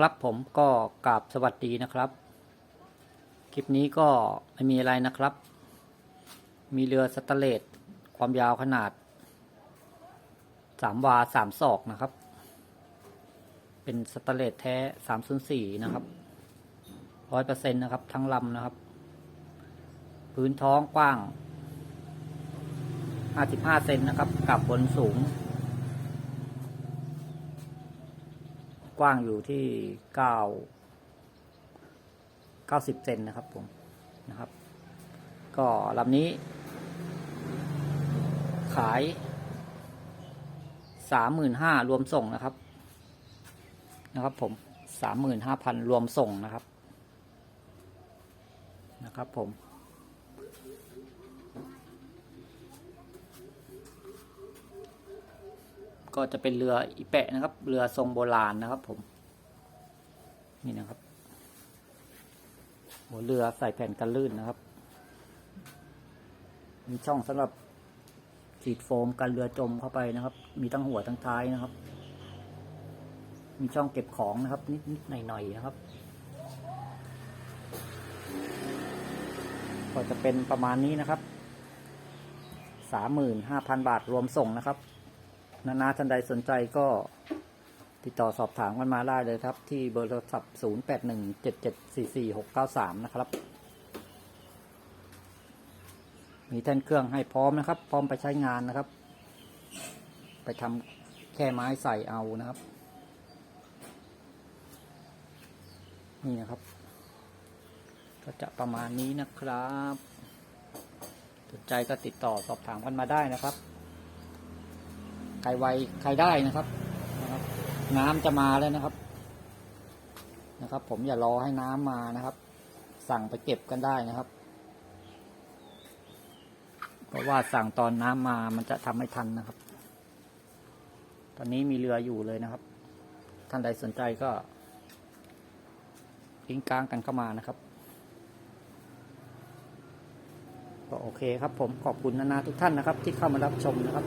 ครับผมก็กราบสวัสดีนะครับ คลิปนี้ก็ไม่มีอะไรนะครับ มีเรือสตเลสความยาวขนาดสามวาสามศอกนะครับ เป็นสตเลสแท้สามศูนย์สี่นะครับร้อยเปอร์เซ็นต์นะครับ ทั้งลำนะครับ พื้นท้องกว้างห้าสิบห้าเซนนะครับกับบนสูง กว้างอยู่ที่เก้าเก้าสิบเซนนะครับผมนะครับ ก็ลำนี้ ขายสามหมื่นห้ารวมส่งนะครับ นะครับผมสามหมื่นห้าพันรวมส่งนะครับ นะครับผม ก็จะเป็นเรืออีแปะนะครับ เรือทรงโบราณนะครับ ผม นี่นะครับหัวเรือใส่แผ่นกันลื่นนะครับ มีช่องสำหรับฉีดโฟมกันเรือจมเข้าไปนะครับ มีทั้งหัวทั้งท้ายนะครับ มีช่องเก็บของนะครับ นิดนิดหน่อยหน่อยๆนะครับ ก็จะเป็นประมาณนี้นะครับสามหมื่นห้าพันบาทรวมส่งนะครับ นานาท่านใดสนใจก็ติดต่อสอบถามกันมาได้เลยครับ ที่เบอร์โทรศัพท์ 0 8 1 7 7 4 4 6 9 3 นะครับ มีแท่นเครื่องให้พร้อมนะครับ พร้อมไปใช้งานนะครับ ไปทำแค่ไม้ใส่เอานะครับ นี่นะครับ ก็จะประมาณนี้นะครับ สนใจก็ติดต่อสอบถามกันมาได้นะครับ ใครไวใครได้นะครับนะครับ น้ำจะมาแล้วนะครับ นะครับ ผมอย่ารอให้น้ำมานะครับ สั่งไปเก็บกันได้นะครับเพราะว่าสั่งตอนน้ำมามันจะทำไม่ทันนะครับ ตอนนี้มีเรืออยู่เลยนะครับ ท่านใดสนใจก็ลิงก์กลางกันเข้ามานะครับก็โอเคครับผมขอบคุณนานาทุกท่านนะครับ ที่เข้ามารับชมนะครับ